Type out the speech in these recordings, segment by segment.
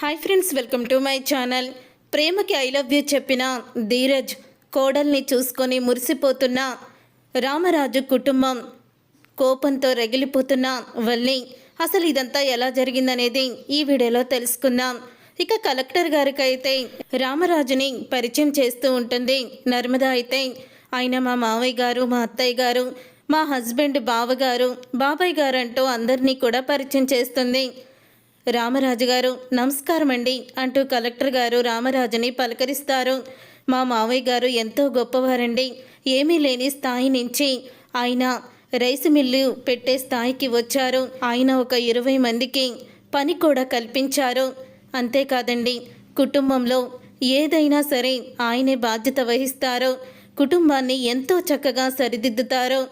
Hi friends welcome to my channel ప్రేమకి I love you చెప్పిన ధీరజ్ కోడల్ని చూసుకొని మురిసిపోతున్న రామరాజు కుటుంబం కోపంతో రగిలిపోతున్న వల్లి. అసలు ఇదంతా ఎలా జరిగిందనేది ఈ వీడియోలో తెలుసుకుందాం. ఇక కలెక్టర్ గారికి అయితే రామరాజుని పరిచయం చేస్తూ ఉంటుంది నర్మద అయితే. ఆయన మా మావయ్య గారు మా అత్తయ్య గారు మా హస్బెండ్ బావగారు బాబాయ్ గారు అంటూ అందరినీ కూడా పరిచయం చేస్తుంది. రామరాజు గారు నమస్కారం అండి అంటూ కలెక్టర్ గారు రామరాజుని పలకరిస్తారు. మా మావయ్య గారు ఎంతో గొప్పవారండి. ఏమీ లేని స్థాయి నుంచి ఆయన రైసు మిల్లు పెట్టే స్థాయికి వచ్చారు. ఆయన ఒక ఇరవై మందికి పని కూడా కల్పించారు. అంతేకాదండి కుటుంబంలో ఏదైనా సరే ఆయనే బాధ్యత వహిస్తారు. కుటుంబాన్ని ఎంతో చక్కగా సరిదిద్దుతారు.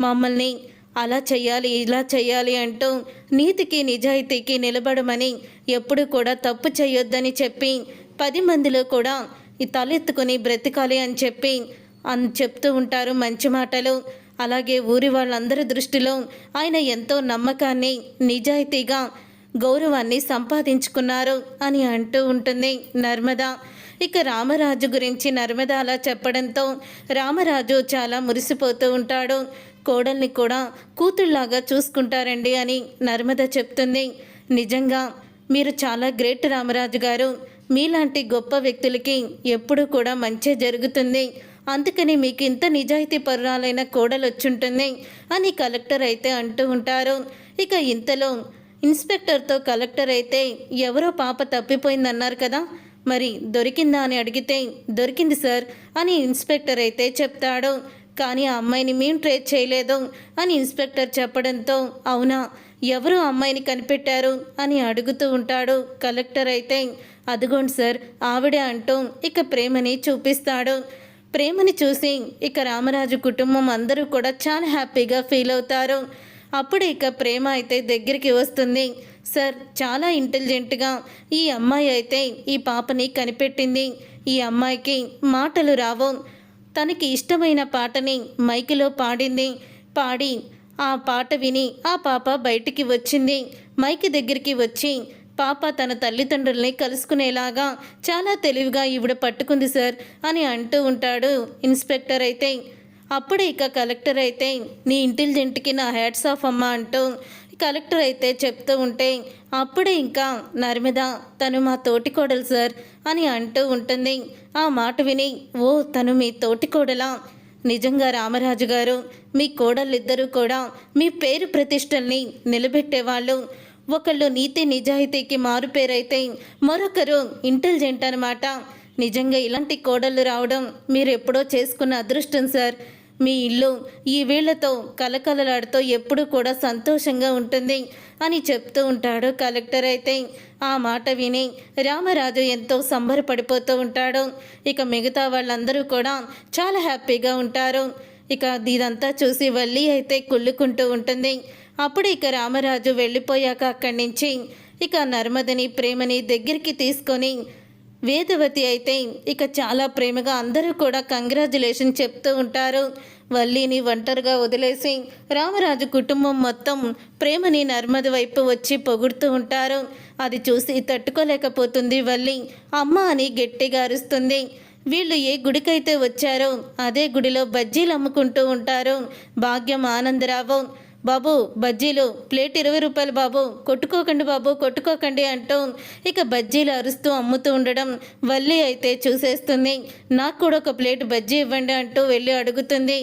మమ్మల్ని అలా చెయ్యాలి ఇలా చెయ్యాలి అంటూ నీతికి నిజాయితీకి నిలబడమని ఎప్పుడు కూడా తప్పు చేయొద్దని చెప్పి పది మందిలో కూడా ఈ తలెత్తుకొని బ్రతకాలి అని చెప్పి అని చెప్తూ ఉంటారు మంచి మాటలు. అలాగే ఊరి వాళ్ళందరి దృష్టిలో ఆయన ఎంతో నమ్మకాన్ని నిజాయితీగా గౌరవాన్ని సంపాదించుకున్నారు అని అంటూ ఉంటుంది నర్మదా. ఇక రామరాజు గురించి నర్మద అలా చెప్పడంతో రామరాజు చాలా మురిసిపోతూ ఉంటాడు. కోడల్ని కూడా కూతుళ్ళాగా చూసుకుంటారండి అని నర్మద చెప్తుంది. నిజంగా మీరు చాలా గ్రేట్ రామరాజు గారు. మీలాంటి గొప్ప వ్యక్తులకి ఎప్పుడూ కూడా మంచి జరుగుతుంది. అందుకని మీకు ఇంత నిజాయితీ పరురాలైన కోడలు వచ్చుంటుంది అని కలెక్టర్ అయితే అంటూ ఉంటారు. ఇక ఇంతలో ఇన్స్పెక్టర్తో కలెక్టర్ అయితే ఎవరో పాప తప్పిపోయిందన్నారు కదా. మరి దొరికిందా అని అడిగితే దొరికింది సార్ అని ఇన్స్పెక్టర్ అయితే చెప్తాడు. కానీ ఆ అమ్మాయిని మేము ట్రేస్ చేయలేదు అని ఇన్స్పెక్టర్ చెప్పడంతో అవునా ఎవరు అమ్మాయిని కనిపెట్టారు? అని అడుగుతూ ఉంటాడు కలెక్టర్ అయితే. అదిగోండి సార్ ఆవిడే అంటూ ఇక ప్రేమని చూపిస్తాడు. ప్రేమని చూసి ఇక రామరాజు కుటుంబం అందరూ కూడా చాలా హ్యాపీగా ఫీల్ అవుతారు. అప్పుడు ఇక ప్రేమ అయితే దగ్గరికి వస్తుంది. సార్ చాలా ఇంటెలిజెంట్గా ఈ అమ్మాయి అయితే ఈ పాపని కనిపెట్టింది. ఈ అమ్మాయికి మాటలు రావు. తనకి ఇష్టమైన పాటని మైకిలో పాడింది. పాడి ఆ పాట విని ఆ పాప బయటికి వచ్చింది. మైకి దగ్గరికి వచ్చి పాప తన తల్లిదండ్రుల్ని కలుసుకునేలాగా చాలా తెలివిగా ఈవిడ పట్టుకుంది సార్ అని అంటూ ఉంటాడు ఇన్స్పెక్టర్ అయితే. అప్పుడే ఇక కలెక్టర్ అయితే నీ ఇంటెలిజెంట్కి నా హ్యాట్స్ ఆఫ్ అమ్మ అంటూ కలెక్టర్ అయితే చెప్తూ ఉంటే అప్పుడే ఇంకా నర్మిద తను మా తోటి కోడలు సార్ అని అంటూ ఉంటుంది. ఆ మాట విని ఓ తను మీ తోటి కోడలా నిజంగా రామరాజు గారు మీ కోడళ్ళిద్దరూ కూడా మీ పేరు ప్రతిష్టల్ని నిలబెట్టేవాళ్ళు. ఒకళ్ళు నీతి నిజాయితీకి మారు పేరైతే మరొకరు ఇంటెలిజెంట్ అనమాట నిజంగా ఇలాంటి కోడళ్ళు రావడం మీరు ఎప్పుడో చేసుకున్న అదృష్టం సార్. మీ ఇల్లు ఈ వీళ్ళతో కలకలలాడుతూ ఎప్పుడూ కూడా సంతోషంగా ఉంటుంది అని చెప్తూ ఉంటాడు కలెక్టర్ అయితే. ఆ మాట విని రామరాజు ఎంతో సంబరపడిపోతూ ఉంటాడు. ఇక మిగతా వాళ్ళందరూ కూడా చాలా హ్యాపీగా ఉంటారు. ఇక ఇదంతా చూసి వల్లి అయితే కుళ్ళుకుంటూ ఉంటుంది. అప్పుడు ఇక రామరాజు వెళ్ళిపోయాక అక్కడి నుంచి ఇక నర్మదని ప్రేమని దగ్గరికి తీసుకొని వేదవతి అయితే ఇక చాలా ప్రేమగా అందరూ కూడా కంగ్రాచులేషన్ చెప్తూ ఉంటారు. వల్లిని ఒంటరిగా వదిలేసి రామరాజు కుటుంబం మొత్తం ప్రేమని నర్మద వైపు వచ్చి పొగుడుతూ ఉంటారు. అది చూసి తట్టుకోలేకపోతుంది వల్లి. అమ్మ అని గట్టిగా అరుస్తుంది. వీళ్ళు ఏ గుడికైతే వచ్చారో అదే గుడిలో బజ్జీలు అమ్ముకుంటూ ఉంటారు. భాగ్యం ఆనందరావు. బాబు బజ్జీలు. ప్లేట్ ఇరవై రూపాయలు బాబు. కొట్టుకోకండి బాబు కొట్టుకోకండి అంటూ ఇక బజ్జీలు అరుస్తూ అమ్ముతూ ఉండడం వల్లి అయితే చూసేస్తుంది. నాకు కూడా ఒక ప్లేట్ బజ్జీ ఇవ్వండి అంటూ వెళ్ళి అడుగుతుంది.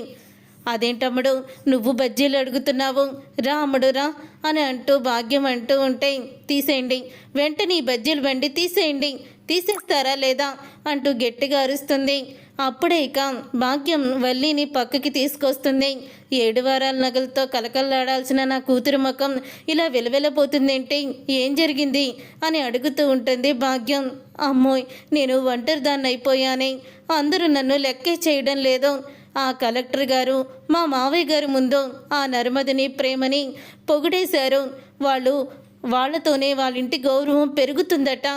అదేంటమ్ముడు? నువ్వు బజ్జీలు అడుగుతున్నావు. రా అమ్ముడు రా అని అంటూ భాగ్యం అంటూ ఉంటే తీసేయండి. వెంటనే ఈ బజ్జీలు బండి తీసేయండి. తీసేస్తారా లేదా? అంటూ గట్టిగా అరుస్తుంది. అప్పుడే ఇక భాగ్యం వల్లిని పక్కకి తీసుకొస్తుంది. ఏడు వారాల నగలతో కలకల్లాడాల్సిన నా కూతురు ముఖం ఇలా వెలవెలపోతుందేంటి? ఏం జరిగింది? అని అడుగుతూ ఉంటుంది భాగ్యం. అమ్మోయ్ నేను ఒంటరిదాన్ని అయిపోయానే అందరూ నన్ను లెక్కే చేయడం లేదు. ఆ కలెక్టర్ గారు మా మావయ్య గారు ముందు ఆ నర్మదని ప్రేమని పొగిడేశారు. వాళ్ళు వాళ్ళతోనే వాళ్ళ ఇంటి గౌరవం పెరుగుతుందట.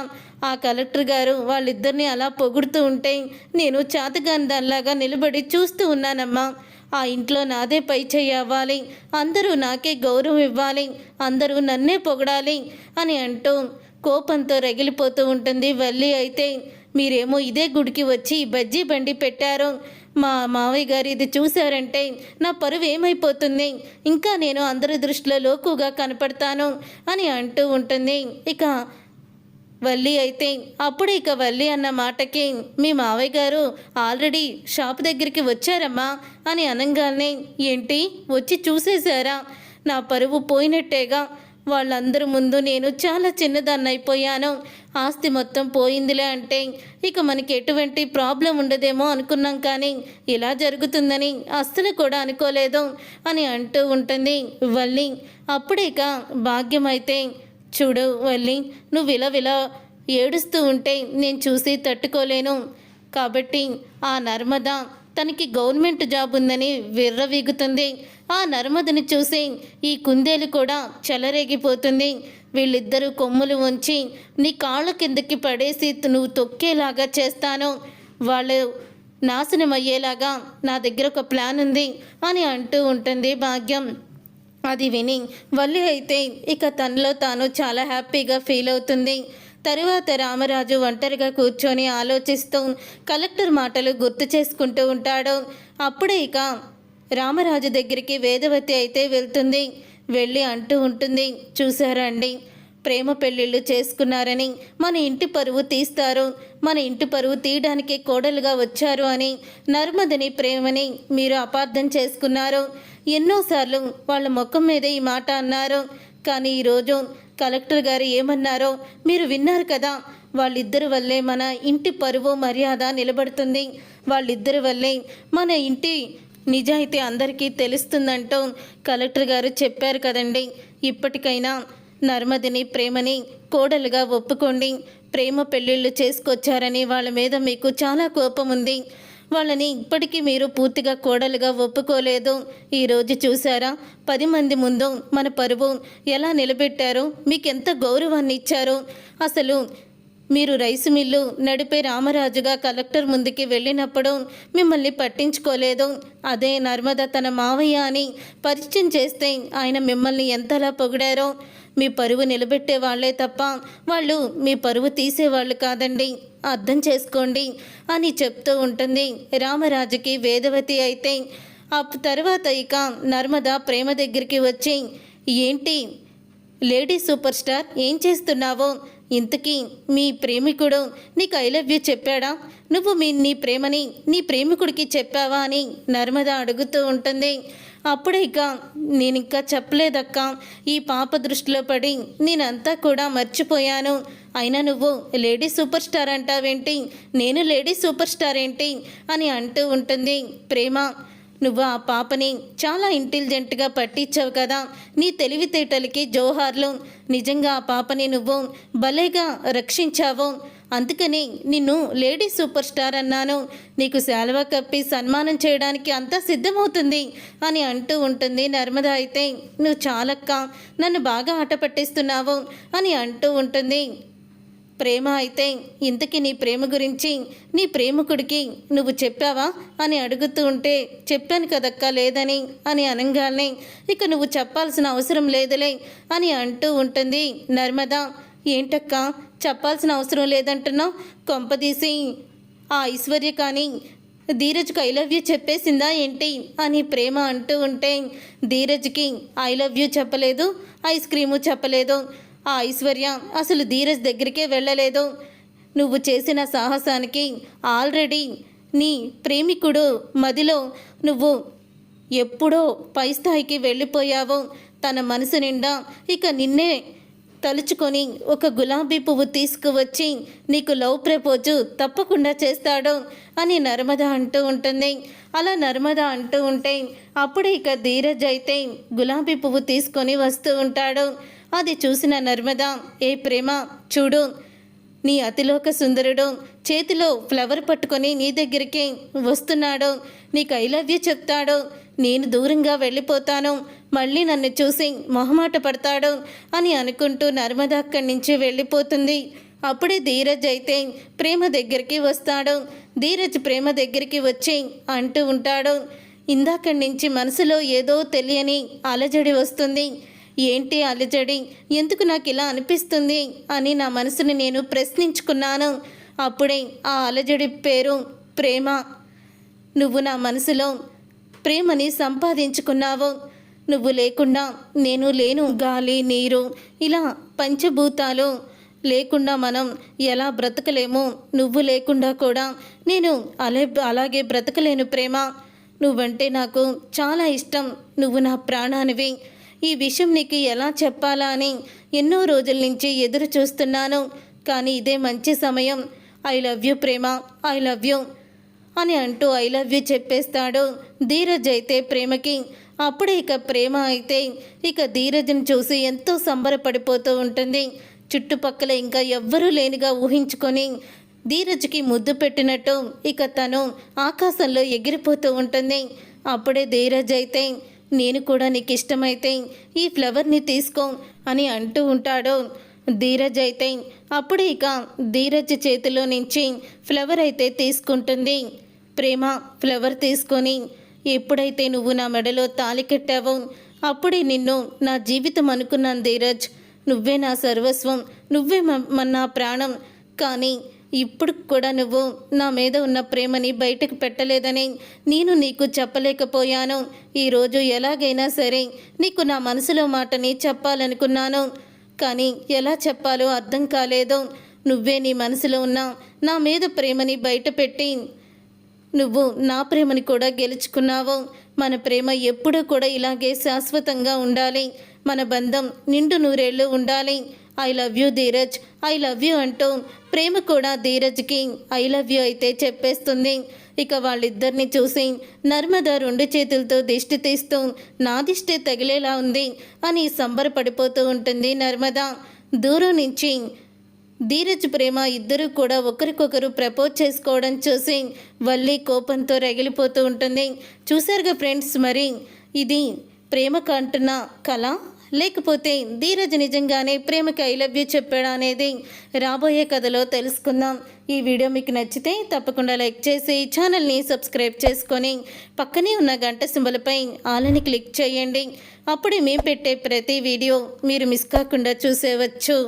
ఆ కలెక్టర్ గారు వాళ్ళిద్దరిని అలా పొగుడుతూ ఉంటే నేను చాతగాని దానిలాగా నిలబడి చూస్తూ ఉన్నానమ్మా. ఆ ఇంట్లో నాదే పై చెయ్యవ్వాలి అందరూ నాకే గౌరవం ఇవ్వాలి. అందరూ నన్నే పొగడాలి అని అంటూ కోపంతో రగిలిపోతూ ఉంటుంది వల్లి అయితే. మీరేమో ఇదే గుడికి వచ్చి బజ్జీ బండి పెట్టారు. మా మావయ్య గారు ఇది చూశారంటే నా పరువు ఏమైపోతుంది? ఇంకా నేను అందరి దృష్టిలో లోకుగా కనపడతాను అని అంటూ ఉంటుంది. ఇక వల్లి అయితే అప్పుడు ఇక వల్లి అన్న మాటకి మీ మావయ్య గారు ఆల్రెడీ షాప్ దగ్గరికి వచ్చారమ్మా అని అనగానే ఏంటి? వచ్చి చూసేశారా? నా పరువు పోయినట్టేగా వాళ్ళందరి ముందు నేను చాలా చిన్నదాన్ని అయిపోయాను. ఆస్తి మొత్తం పోయిందిలే అంటే ఇక మనకి ఎటువంటి ప్రాబ్లం ఉండదేమో అనుకున్నాం కానీ ఇలా జరుగుతుందని అస్సలు కూడా అనుకోలేదు అని అంటూ ఉంటుంది వల్లి. అప్పుడే ఇక భాగ్యం అయితే చూడు వల్లి నువ్వు ఇలా ఇలా ఏడుస్తూ ఉంటే నేను చూసి తట్టుకోలేను. కాబట్టి ఆ నర్మద తనకి గవర్నమెంట్ జాబ్ ఉందని విర్రవీగుతుంది. ఆ నర్మదని చూసి ఈ కుందేలు కూడా చెలరేగిపోతుంది. వీళ్ళిద్దరూ కొమ్ములు ఉంచి నీ కాళ్ళ కిందకి పడేసి నువ్వు తొక్కేలాగా చేస్తాను. వాళ్ళు నాశనం అయ్యేలాగా నా దగ్గర ఒక ప్లాన్ ఉంది అని అంటూ ఉంటుంది భాగ్యం. అది విని వల్లి అయితే ఇక తనలో తాను చాలా హ్యాపీగా ఫీల్ అవుతుంది. తరువాత రామరాజు ఒంటరిగా కూర్చొని ఆలోచిస్తూ కలెక్టర్ మాటలు గుర్తు చేసుకుంటూ ఉంటాడు. అప్పుడే ఇక రామరాజు దగ్గరికి వేదవతి అయితే వెళ్తుంది. వెళ్ళి అంటూ ఉంటుంది చూసారా అండి ప్రేమ పెళ్ళిళ్ళు చేసుకున్నారని. మన ఇంటి పరువు తీస్తారు. మన ఇంటి పరువు తీయడానికి కోడలుగా వచ్చారు అని. నర్మదని ప్రేమని మీరు అపార్థం చేసుకున్నారు. ఎన్నోసార్లు వాళ్ళ ముఖం మీద ఈ మాట అన్నారు. కానీ ఈరోజు కలెక్టర్ గారు ఏమన్నారో మీరు విన్నారు కదా. వాళ్ళిద్దరి వల్లే మన ఇంటి పరువు మర్యాద నిలబడుతుంది. వాళ్ళిద్దరి వల్లే మన ఇంటి నిజాయితీ అందరికీ తెలుస్తుందంటూ కలెక్టర్ గారు చెప్పారు కదండి. ఇప్పటికైనా నర్మదిని ప్రేమని కోడలుగా ఒప్పుకోండి. ప్రేమ పెళ్ళిళ్ళు చేసుకొచ్చారని వాళ్ళ మీద మీకు చాలా కోపం ఉంది. వాళ్ళని ఇప్పటికీ మీరు పూర్తిగా కోడలుగా ఒప్పుకోలేదు. ఈరోజు చూసారా పది మంది ముందు మన పరువు ఎలా నిలబెట్టారో మీకు ఎంత గౌరవాన్ని ఇచ్చారో. అసలు మీరు రైసు మిల్లు నడిపే రామరాజుగా కలెక్టర్ ముందుకి వెళ్ళినప్పుడు మిమ్మల్ని పట్టించుకోలేదు. అదే నర్మద తన మావయ్య అని పరిచయం చేస్తే ఆయన మిమ్మల్ని ఎంతలా పొగిడారో. మీ పరువు నిలబెట్టే వాళ్ళే తప్ప వాళ్ళు మీ పరువు తీసేవాళ్ళు కాదండి. అర్థం చేసుకోండి అని చెప్తూ ఉంటుంది. రామరాజుకి వేదవతి అయితే ఆ తర్వాత ఇక నర్మద ప్రేమ దగ్గరికి వచ్చి ఏంటి? లేడీ సూపర్ స్టార్ ఏం చేస్తున్నావో? ఇంతకీ మీ ప్రేమికుడు నీకు ఐ లవ్ యూ చెప్పాడా? నువ్వు మీ నీ ప్రేమని నీ ప్రేమికుడికి చెప్పావా? అని నర్మద అడుగుతూ ఉంటుంది. అప్పుడే ఇక నేను ఇంకా చెప్పలేదక్క. ఈ పాప దృష్టిలో పడి నేనంతా కూడా మర్చిపోయాను. అయినా నువ్వు లేడీ సూపర్ స్టార్ అంటావేంటి? నేను లేడీ సూపర్ స్టార్ ఏంటి? అని అంటూ ఉంటుంది ప్రేమ. నువ్వు ఆ పాపని చాలా ఇంటెలిజెంట్గా పట్టించావు కదా. నీ తెలివితేటలకి జోహార్లు. నిజంగా ఆ పాపని నువ్వు భలేగా రక్షించావు. అందుకని నిన్ను లేడీ సూపర్ స్టార్ అన్నాను. నీకు శాలువా కప్పి సన్మానం చేయడానికి అంతా సిద్ధమవుతుంది అని అంటూ ఉంటుంది నర్మద అయితే. నువ్వు చాలక్క నన్ను బాగా ఆట పట్టిస్తున్నావు అని అంటూ ఉంటుంది. ప్రేమ అయితే ఇంతకీ నీ ప్రేమ గురించి నీ ప్రేమికుడికి నువ్వు చెప్పావా అని అడుగుతూ ఉంటే చెప్పాను కదక్క లేదని అని అనగానే ఇక నువ్వు చెప్పాల్సిన అవసరం లేదులే అని అంటూ ఉంటుంది నర్మదా. ఏంటక్క? చెప్పాల్సిన అవసరం లేదంటున్నావు. కొంపదీసి ఆ ఐశ్వర్య కానీ ధీరజ్కి ఐ లవ్ యూ చెప్పేసిందా ఏంటి? అని ప్రేమ అంటూ ఉంటే ధీరజ్కి ఐ లవ్ యూ చెప్పలేదు ఐస్ క్రీము చెప్పలేదు. ఆ ఐశ్వర్య అసలు ధీరజ్ దగ్గరికే వెళ్ళలేదు. నువ్వు చేసిన సాహసానికి ఆల్రెడీ నీ ప్రేమికుడు మదిలో నువ్వు ఎప్పుడో పై స్థాయికి వెళ్ళిపోయావో. తన మనసు నిండా ఇక నిన్నే తలుచుకొని ఒక గులాబీ పువ్వు తీసుకువచ్చి నీకు లవ్ ప్రపోజు తప్పకుండా చేస్తాడు అని నర్మద అంటూ ఉంటుంది. అలా నర్మద అంటూ ఉంటే అప్పుడే ఇక ధీరజ్ అయితే గులాబీ పువ్వు తీసుకొని వస్తూ ఉంటాడు. అది చూసిన నర్మద ఏ ప్రేమ చూడు నీ అతిలోక సుందరుడు చేతిలో ఫ్లవర్ పట్టుకొని నీ దగ్గరికి వస్తున్నాడు. నీకు ఐ లవ్ యూ చెప్తాడు. నేను దూరంగా వెళ్ళిపోతాను. మళ్ళీ నన్ను చూసి మొహమాట పడతాడు అని అనుకుంటూ నర్మద అక్కడి నుంచి వెళ్ళిపోతుంది. అప్పుడే ధీరజ్ అయితే ప్రేమ దగ్గరికి వస్తాడు. ధీరజ్ ప్రేమ దగ్గరికి వచ్చి అంటూ ఉంటాడు ఇందాకడి నుంచి మనసులో ఏదో తెలియని అలజడి వస్తుంది. ఏంటి అలజడి? ఎందుకు నాకు ఇలా అనిపిస్తుంది? అని నా మనసుని నేను ప్రశ్నించుకున్నాను. అప్పుడే ఆ అలజడి పేరు ప్రేమ. నువ్వు నా మనసులో ప్రేమని సంపాదించుకున్నావు. నువ్వు లేకుండా నేను లేను. గాలి నీరు ఇలా పంచభూతాలు లేకుండా మనం ఎలా బ్రతకలేము? నువ్వు లేకుండా కూడా నేను అలే అలాగే బ్రతకలేను ప్రేమ. నువ్వంటే నాకు చాలా ఇష్టం. నువ్వు నా ప్రాణానివి. ఈ విషయం నీకు ఎలా చెప్పాలా అని ఎన్నో రోజుల నుంచి ఎదురు చూస్తున్నాను. కానీ ఇదే మంచి సమయం. ఐ లవ్ యూ ప్రేమ. ఐ లవ్ యూ అని అంటూ ఐ లవ్ యూ చెప్పేస్తాడు. ధీరజ్ అయితే ప్రేమకి అప్పుడే ఇక ప్రేమ అయితే ఇక ధీరజ్ని చూసి ఎంతో సంబరపడిపోతూ ఉంటుంది. చుట్టుపక్కల ఇంకా ఎవ్వరూ లేనిగా ఊహించుకొని ధీరజ్కి ముద్దు పెట్టినట్టు ఇక తను ఆకాశంలో ఎగిరిపోతూ ఉంటుంది. అప్పుడే ధీరజ్ అయితే నేను కూడా నీకు ఇష్టమైతే ఈ ఫ్లవర్ని తీసుకో అని అంటూ ఉంటాడు. ధీరజ్ అయితే అప్పుడు ఇక ధీరజ్ చేతిలో నుంచి ఫ్లవర్ అయితే తీసుకుంటుంది. ప్రేమ ఫ్లవర్ తీసుకొని ఎప్పుడైతే నువ్వు నా మెడలో తాలి కట్టావో అప్పుడే నిన్ను నా జీవితం అనుకున్నాను ధీరజ్. నువ్వే నా సర్వస్వం నువ్వే మ- నా ప్రాణం. కానీ ఇప్పుడు కూడా నువ్వు నా మీద ఉన్న ప్రేమని బయటకు పెట్టలేదని నేను నీకు చెప్పలేకపోయాను. ఈరోజు ఎలాగైనా సరే నీకు నా మనసులో మాటని చెప్పాలనుకున్నాను. కానీ ఎలా చెప్పాలో అర్థం కాలేదు. నువ్వే నీ మనసులో ఉన్న నా మీద ప్రేమని బయటపెట్టి నువ్వు నా ప్రేమని కూడా గెలుచుకున్నావు. మన ప్రేమ ఎప్పుడూ కూడా ఇలాగే శాశ్వతంగా ఉండాలి. మన బంధం నిండు నూరేళ్ళు ఉండాలి. I love you Dheeraj. I love you అంటూ ప్రేమ కూడా ధీరజ్కి ఐ లవ్ యూ అయితే చెప్పేస్తుంది. ఇక వాళ్ళిద్దరిని చూసి నర్మద రెండు చేతులతో దిష్టి తీస్తూ నా దిష్టి తగిలేలా ఉంది అని సంబరపడిపోతూ ఉంటుంది నర్మద. దూరం నుంచి ధీరజ్ ప్రేమ ఇద్దరు కూడా ఒకరికొకరు ప్రపోజ్ చేసుకోవడం చూసి వల్లి కోపంతో రగిలిపోతూ ఉంటుంది. చూసారుగా ఫ్రెండ్స్ మరి ఇది ప్రేమకు అంటున్న కళ లేకపోతే ధీరజ్ నిజంగానే ప్రేమకి ఐ లవ్ యూ చెప్పాడా అనేది రాబోయే కథలో తెలుసుకుందాం. ఈ వీడియో మీకు నచ్చితే తప్పకుండా లైక్ చేసి ఛానల్ని సబ్స్క్రైబ్ చేసుకొని పక్కనే ఉన్న గంట సింబలపై ఆలని క్లిక్ చేయండి. అప్పుడే మేము పెట్టే ప్రతి వీడియో మీరు మిస్ కాకుండా చూసేవచ్చు.